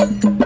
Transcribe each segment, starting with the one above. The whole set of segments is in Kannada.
ಭಾರತ್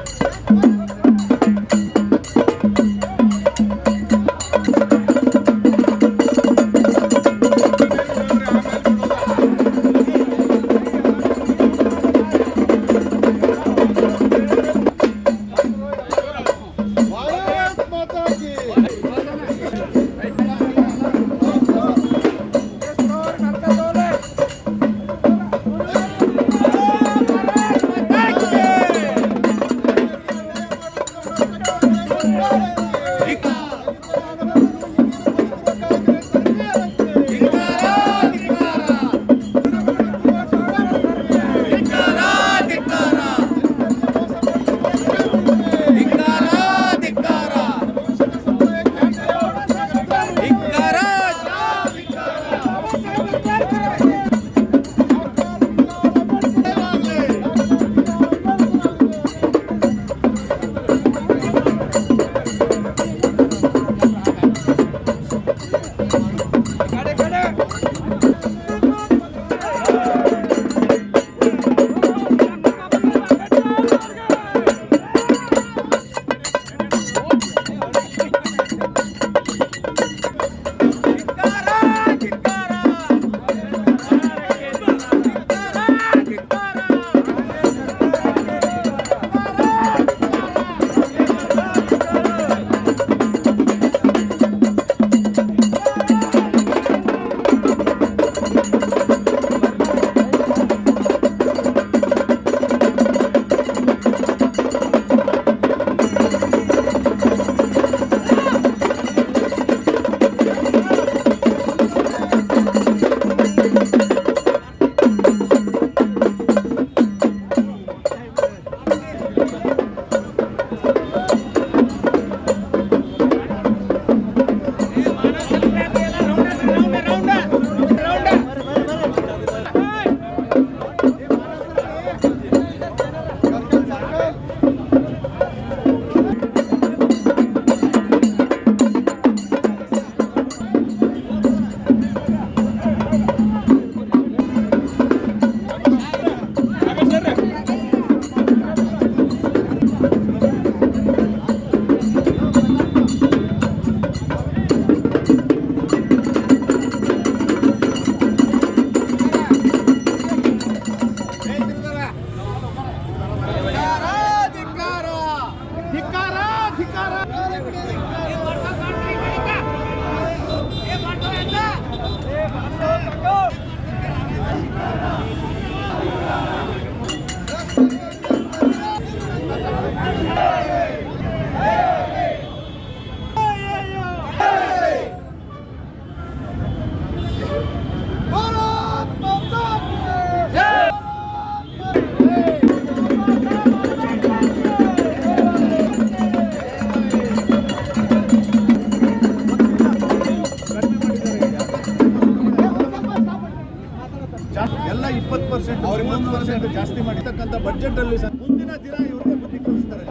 ಜಾಸ್ತಿ ಮಾಡಿರ್ತಕ್ಕಂಥ ಬಜೆಟ್ ಅಲ್ಲಿ ಮುಂದಿನ ದಿನ ಇವ್ರಿಗೆ ಬುದ್ಧಿ ಕಲಿಸ್ತಾರೆ.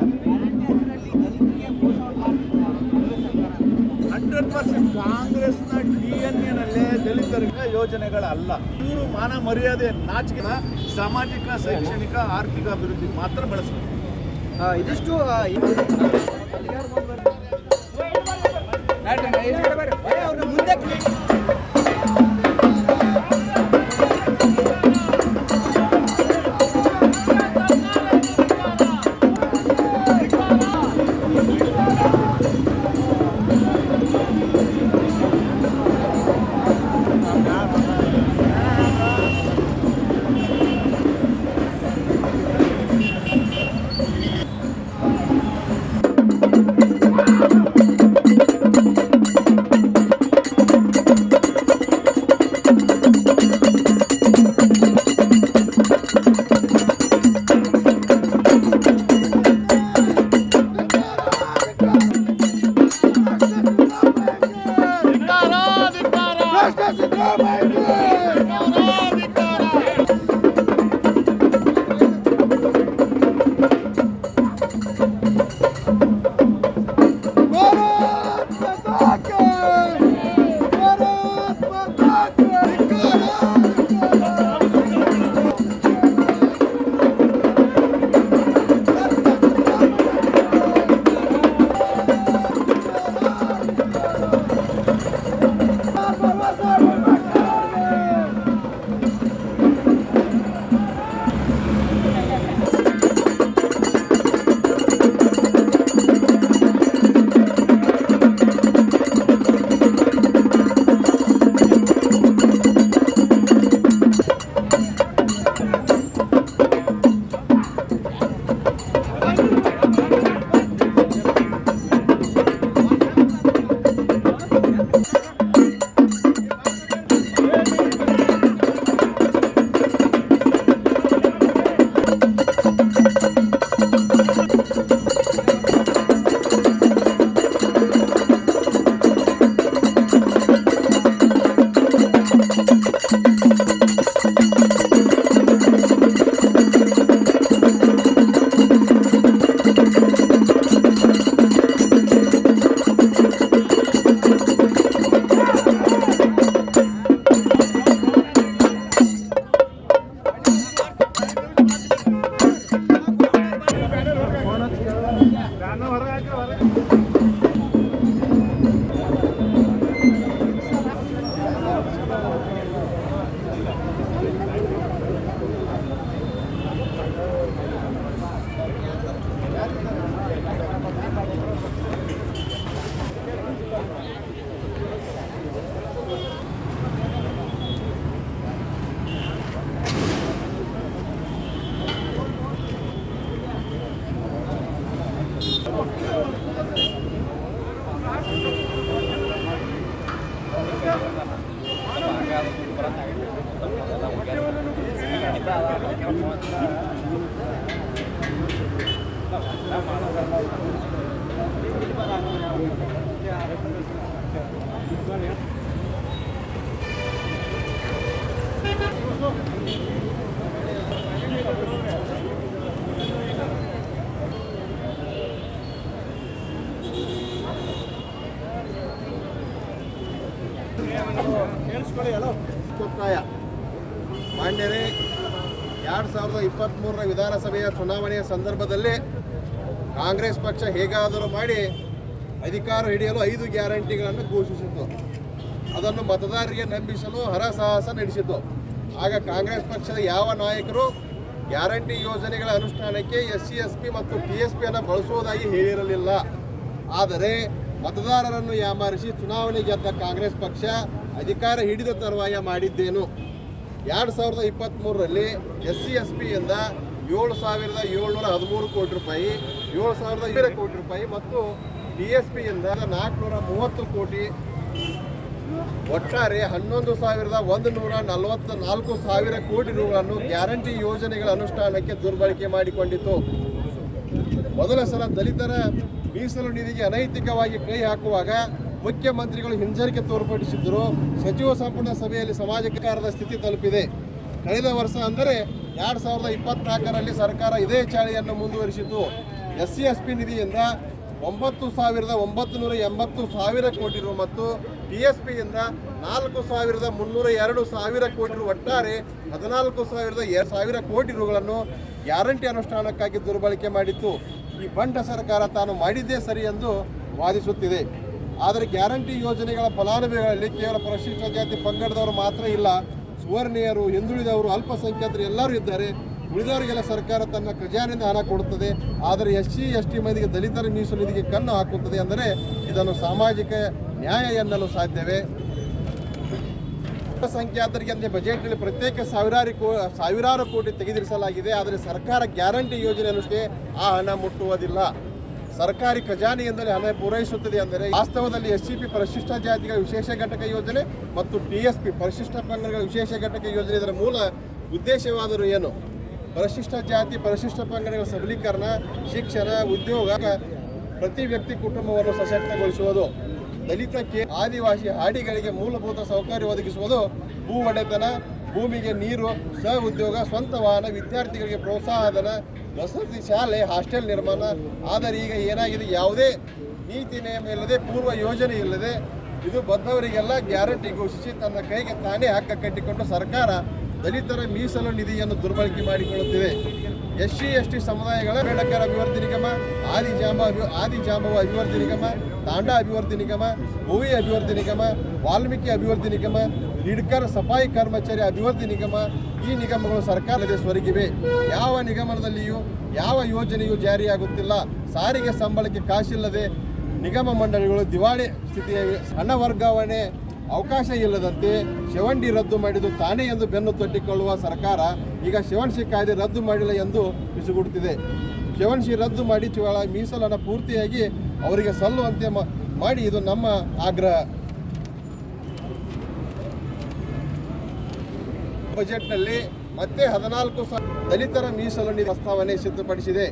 ಹಂಡ್ರೆಡ್ ಪರ್ಸೆಂಟ್ ಕಾಂಗ್ರೆಸ್ನ ಡಿ ಎನ್ ಎನಲ್ಲೇ ದಲಿತರಿಗೆ ಯೋಜನೆಗಳಲ್ಲ. ಇವರು ಮಾನ ಮರ್ಯಾದೆ ನಾಚಿಕೆ ಸಾಮಾಜಿಕ, ಶೈಕ್ಷಣಿಕ, ಆರ್ಥಿಕ ಅಭಿವೃದ್ಧಿ ಮಾತ್ರ ಬಳಸಬೇಕು. ಇದಿಷ್ಟು ಮುಂದೆ ¡Vamos! ಒತ್ತಾಯ ಮಾನ್ಯರೇ ಎರಡು ಸಾವಿರದ ಇಪ್ಪತ್ತ್ಮೂರರ ವಿಧಾನಸಭೆಯ ಚುನಾವಣೆಯ ಸಂದರ್ಭದಲ್ಲಿ ಕಾಂಗ್ರೆಸ್ ಪಕ್ಷ ಹೇಗಾದರೂ ಮಾಡಿ ಅಧಿಕಾರ ಹಿಡಿಯಲು ಐದು ಗ್ಯಾರಂಟಿಗಳನ್ನು ಘೋಷಿಸಿತು ಅದನ್ನು ಮತದಾರರಿಗೆ ನಂಬಿಸಲು ಹರಸಾಹಸ ನಡೆಸಿತು ಆಗ ಕಾಂಗ್ರೆಸ್ ಪಕ್ಷದ ಯಾವ ನಾಯಕರು ಗ್ಯಾರಂಟಿ ಯೋಜನೆಗಳ ಅನುಷ್ಠಾನಕ್ಕೆ ಎಸ್ ಸಿ ಎಸ್ ಪಿ ಮತ್ತು ಪಿ ಎಸ್ ಪಿಯನ್ನು ಬಳಸುವುದಾಗಿ ಹೇಳಿರಲಿಲ್ಲ. ಆದರೆ ಮತದಾರರನ್ನು ಯಾಮಾರಿಸಿ ಚುನಾವಣೆ ಗೆದ್ದ ಕಾಂಗ್ರೆಸ್ ಪಕ್ಷ ಅಧಿಕಾರ ಹಿಡಿದ ತರುವಾಯ ಮಾಡಿದ್ದೇನು? ಎರಡು ಸಾವಿರದ ಇಪ್ಪತ್ತ್ಮೂರರಲ್ಲಿ ಎಸ್ ಸಿ ಎಸ್ ಪಿಯಿಂದ ಏಳು ಸಾವಿರದ ಏಳ್ನೂರ ಹದಿಮೂರು ಕೋಟಿ ರೂಪಾಯಿ, ಏಳು ಸಾವಿರದ ಐನೂರ ಕೋಟಿ ರೂಪಾಯಿ ಮತ್ತು ಡಿ ಎಸ್ ಪಿಯಿಂದ ನಾಲ್ಕುನೂರ ಮೂವತ್ತು ಕೋಟಿ ಒಟ್ಟಾರೆ ಹನ್ನೊಂದು ಸಾವಿರದ ಒಂದು ನೂರ ನಲವತ್ತ ನಾಲ್ಕು ಸಾವಿರ ಕೋಟಿ ರೂಪಾಯಿಗಳನ್ನು ಗ್ಯಾರಂಟಿ ಯೋಜನೆಗಳ ಅನುಷ್ಠಾನಕ್ಕೆ ದುರ್ಬಳಕೆ ಮಾಡಿಕೊಂಡಿತು ಮೊದಲ ಸಲ ದಲಿತರ ಮೀಸಲು ನಿಧಿಗೆ ಅನೈತಿಕವಾಗಿ ಕೈ ಹಾಕುವಾಗ ಮುಖ್ಯಮಂತ್ರಿಗಳು ಹಿಂಜರಿಕೆ ತೋರ್ಪಡಿಸಿದ್ದರು. ಸಚಿವ ಸಂಪುಟ ಸಭೆಯಲ್ಲಿ ಸಮಾಜಕಾರದ ಸ್ಥಿತಿ ತಲುಪಿದೆ. ಕಳೆದ ವರ್ಷ ಅಂದರೆ ಎರಡು ಸಾವಿರದ ಇಪ್ಪತ್ನಾಲ್ಕರಲ್ಲಿ ಸರ್ಕಾರ ಇದೇ ಚಾಳಿಯನ್ನು ಮುಂದುವರಿಸಿತು. ಎಸ್ ಸಿ ಎಸ್ ಪಿ ನಿಧಿಯಿಂದ ಒಂಬತ್ತು ಸಾವಿರದ ಒಂಬತ್ತು ನೂರ ಎಂಬತ್ತು ಸಾವಿರ ಕೋಟಿ ರು ಮತ್ತು ಪಿ ಎಸ್ ಪಿಯಿಂದ ನಾಲ್ಕು ಸಾವಿರದ ಮುನ್ನೂರ ಎರಡು ಸಾವಿರ ಕೋಟಿ ರು ಒಟ್ಟಾರೆ ಹದಿನಾಲ್ಕು ಸಾವಿರದ ಎರಡು ಸಾವಿರ ಕೋಟಿ ರುಗಳನ್ನು ಗ್ಯಾರಂಟಿ ಅನುಷ್ಠಾನಕ್ಕಾಗಿ ದುರ್ಬಳಕೆ ಮಾಡಿತ್ತು. ಈ ಬಂಡ ಸರ್ಕಾರ ತಾನು ಮಾಡಿದ್ದೇ ಸರಿ ಎಂದು ವಾದಿಸುತ್ತಿದೆ. ಆದರೆ ಗ್ಯಾರಂಟಿ ಯೋಜನೆಗಳ ಫಲಾನುಭವಿಗಳಲ್ಲಿ ಕೇವಲ ಪರಿಶಿಷ್ಟ ಜಾತಿ ಪಂಗಡದವರು ಮಾತ್ರ ಇಲ್ಲ. ಸುವರ್ಣೀಯರು, ಹಿಂದುಳಿದವರು, ಅಲ್ಪಸಂಖ್ಯಾತರು ಎಲ್ಲರೂ ಇದ್ದಾರೆ. ಉಳಿದವರಿಗೆಲ್ಲ ಸರ್ಕಾರ ತನ್ನ ಖಜಾನೆಯಿಂದ ಹಣ ಕೊಡುತ್ತದೆ. ಆದರೆ ಎಸ್ ಸಿ, ಎಸ್ ಟಿ ಮಂದಿಗೆ ದಲಿತರ ಮೀಸಲು ಕಣ್ಣು ಹಾಕುತ್ತದೆ ಅಂದರೆ ಇದನ್ನು ಸಾಮಾಜಿಕ ನ್ಯಾಯ ಎನ್ನಲು ಸಾಧ್ಯವೇ? ಅಲ್ಪಸಂಖ್ಯಾತರಿಗೆ ಅಂದರೆ ಬಜೆಟ್ನಲ್ಲಿ ಪ್ರತ್ಯೇಕ ಸಾವಿರಾರು ಕೋ, ಸಾವಿರಾರು ಕೋಟಿ ತೆಗೆದಿರಿಸಲಾಗಿದೆ. ಆದರೆ ಸರ್ಕಾರ ಗ್ಯಾರಂಟಿ ಯೋಜನೆ ಅನುಷ್ಠೆ ಆ ಹಣ ಮುಟ್ಟುವುದಿಲ್ಲ. ಸರ್ಕಾರಿ ಖಜಾನೆಯಿಂದಲೇ ಹಣ ಪೂರೈಸುತ್ತದೆ ಅಂದರೆ ವಾಸ್ತವದಲ್ಲಿ ಎಸ್ ಸಿ ಪಿ ಪರಿಶಿಷ್ಟ ಜಾತಿಗಳ ವಿಶೇಷ ಘಟಕ ಯೋಜನೆ ಮತ್ತು ಟಿ ಎಸ್ ಪಿ ಪರಿಶಿಷ್ಟ ಪಂಗಡಗಳ ವಿಶೇಷ ಘಟಕ ಯೋಜನೆ ಇದರ ಮೂಲ ಉದ್ದೇಶವಾದರೂ ಏನು? ಪರಿಶಿಷ್ಟ ಜಾತಿ, ಪರಿಶಿಷ್ಟ ಪಂಗಡಗಳ ಸಬಲೀಕರಣ, ಶಿಕ್ಷಣ, ಉದ್ಯೋಗ, ಪ್ರತಿ ವ್ಯಕ್ತಿ ಕುಟುಂಬವನ್ನು ಸಶಕ್ತಗೊಳಿಸುವುದು ದಲಿತಕ್ಕೆ ಆದಿವಾಸಿ ಹಾಡಿಗಳಿಗೆ ಮೂಲಭೂತ ಸೌಕರ್ಯ ಒದಗಿಸುವುದು, ಭೂ ಒಡೆತನ ಭೂಮಿಗೆ ನೀರು ಸಹ ಉದ್ಯೋಗ ಸ್ವಂತ ವಾಹನ, ವಿದ್ಯಾರ್ಥಿಗಳಿಗೆ ಪ್ರೋತ್ಸಾಹಧನ, ವಸತಿ ಶಾಲೆ, ಹಾಸ್ಟೆಲ್ ನಿರ್ಮಾಣ. ಆದರೆ ಈಗ ಏನಾಗಿದೆ? ಯಾವುದೇ ನೀತಿ ನಿಯಮ ಇಲ್ಲದೆ, ಪೂರ್ವ ಯೋಜನೆ ಇಲ್ಲದೆ ಇದು ಬಂದವರಿಗೆಲ್ಲ ಗ್ಯಾರಂಟಿ ಘೋಷಿಸಿ ತನ್ನ ಕೈಗೆ ತಾನೇ ಹಕ್ಕ ಕಟ್ಟಿಕೊಂಡು ಸರ್ಕಾರ ದಲಿತರ ಮೀಸಲು ನಿಧಿಯನ್ನು ದುರ್ಬಳಕೆ ಮಾಡಿಕೊಳ್ಳುತ್ತಿದೆ. ಎಸ್ ಸಿ ಎಸ್ ಟಿ ಸಮುದಾಯಗಳ ಬೇಡಕರ ಅಭಿವೃದ್ಧಿ ನಿಗಮ ಆದಿ ಜಾಂಬ ಅಭಿ ಆದಿ ಜಾಂಬವ ಅಭಿವೃದ್ಧಿ ನಿಗಮ, ತಾಂಡಾ ಅಭಿವೃದ್ಧಿ ನಿಗಮ, ಭೂವಿ ಅಭಿವೃದ್ಧಿ ನಿಗಮ, ವಾಲ್ಮೀಕಿ ಅಭಿವೃದ್ಧಿ ನಿಗಮ ಲಿಡ್ಕರ್ ಸಫಾಯಿ ಕರ್ಮಚಾರಿ ಅಭಿವೃದ್ಧಿ ನಿಗಮ ಈ ನಿಗಮಗಳು ಸರ್ಕಾರದ ಸ್ವರ್ಗಿವೆ. ಯಾವ ನಿಗಮದಲ್ಲಿಯೂ ಯಾವ ಯೋಜನೆಯೂ ಜಾರಿಯಾಗುತ್ತಿಲ್ಲ. ಸಾರಿಗೆ ಸಂಬಳಕ್ಕೆ ಕಾಶಿಲ್ಲದೆ ನಿಗಮ ಮಂಡಳಿಗಳು ದಿವಾಳಿ ಸ್ಥಿತಿಯ ಹಣ ವರ್ಗಾವಣೆ ಅವಕಾಶ ಇಲ್ಲದಂತೆ ಶಿವಂಡಿ ರದ್ದು ಮಾಡಿದ್ದು ತಾನೇ ಎಂದು ಬೆನ್ನು ತಟ್ಟಿಕೊಳ್ಳುವ ಸರ್ಕಾರ ಈಗ ಶಿವನ್ಶಿ ಕಾಯ್ದೆ ರದ್ದು ಮಾಡಿಲ್ಲ ಎಂದು ಬಿಸುಗುಡುತ್ತಿದೆ. ಶಿವನ್ಶಿ ರದ್ದು ಮಾಡಿ ಮೀಸಲನ್ನು ಪೂರ್ತಿಯಾಗಿ ಅವರಿಗೆ ಸಲ್ಲುವಂತೆ ಮಾಡಿ ಇದು ನಮ್ಮ ಆಗ್ರಹ. ಬಜೆಟ್ನಲ್ಲಿ ಮತ್ತೆ ಹದಿನಾಲ್ಕು ಸಾವಿರ ದಲಿತರ ಮೀಸಲು ನಿಧಿ ಪ್ರಸ್ತಾವನೆ ಸಿದ್ಧಪಡಿಸಿದೆ.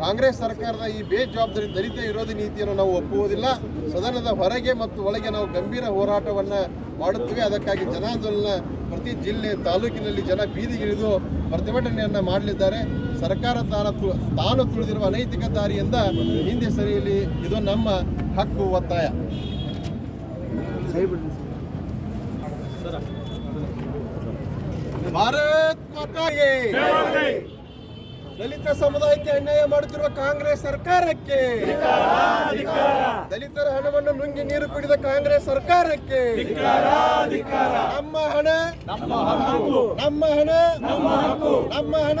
ಕಾಂಗ್ರೆಸ್ ಸರ್ಕಾರದ ಈ ಬೇಜವಾಬ್ದಾರಿ ದಲಿತ ವಿರೋಧಿ ನೀತಿಯನ್ನು ನಾವು ಒಪ್ಪುವುದಿಲ್ಲ. ಸದನದ ಹೊರಗೆ ಮತ್ತು ಒಳಗೆ ನಾವು ಗಂಭೀರ ಹೋರಾಟವನ್ನು ಮಾಡುತ್ತೇವೆ. ಅದಕ್ಕಾಗಿ ಜನಾಂದೋಲನ ಪ್ರತಿ ಜಿಲ್ಲೆ ತಾಲೂಕಿನಲ್ಲಿ ಜನ ಬೀದಿಗಿಳಿದು ಪ್ರತಿಭಟನೆಯನ್ನು ಮಾಡಲಿದ್ದಾರೆ. ಸರ್ಕಾರ ತಾನು ತಾನು ತುಳಿದಿರುವ ಅನೈತಿಕ ದಾರಿಯಿಂದ ಹಿಂದೆ ಸರಿಯಲಿ. ಇದು ನಮ್ಮ ಹಕ್ಕು, ಒತ್ತಾಯ. ಭಾರತ್ ಮಾತಾಗೆ. ದಲಿತ ಸಮುದಾಯಕ್ಕೆ ಅನ್ಯಾಯ ಮಾಡುತ್ತಿರುವ ಕಾಂಗ್ರೆಸ್ ಸರ್ಕಾರಕ್ಕೆ. ದಲಿತರ ಹಣವನ್ನು ನುಂಗಿ ನೀರು ಕುಡಿದ ಕಾಂಗ್ರೆಸ್ ಸರ್ಕಾರಕ್ಕೆ. ನಮ್ಮ ಹಣ ನಮ್ಮ ಹಣ ನಮ್ಮ ಹಣ ನಮ್ಮ ಹಣ.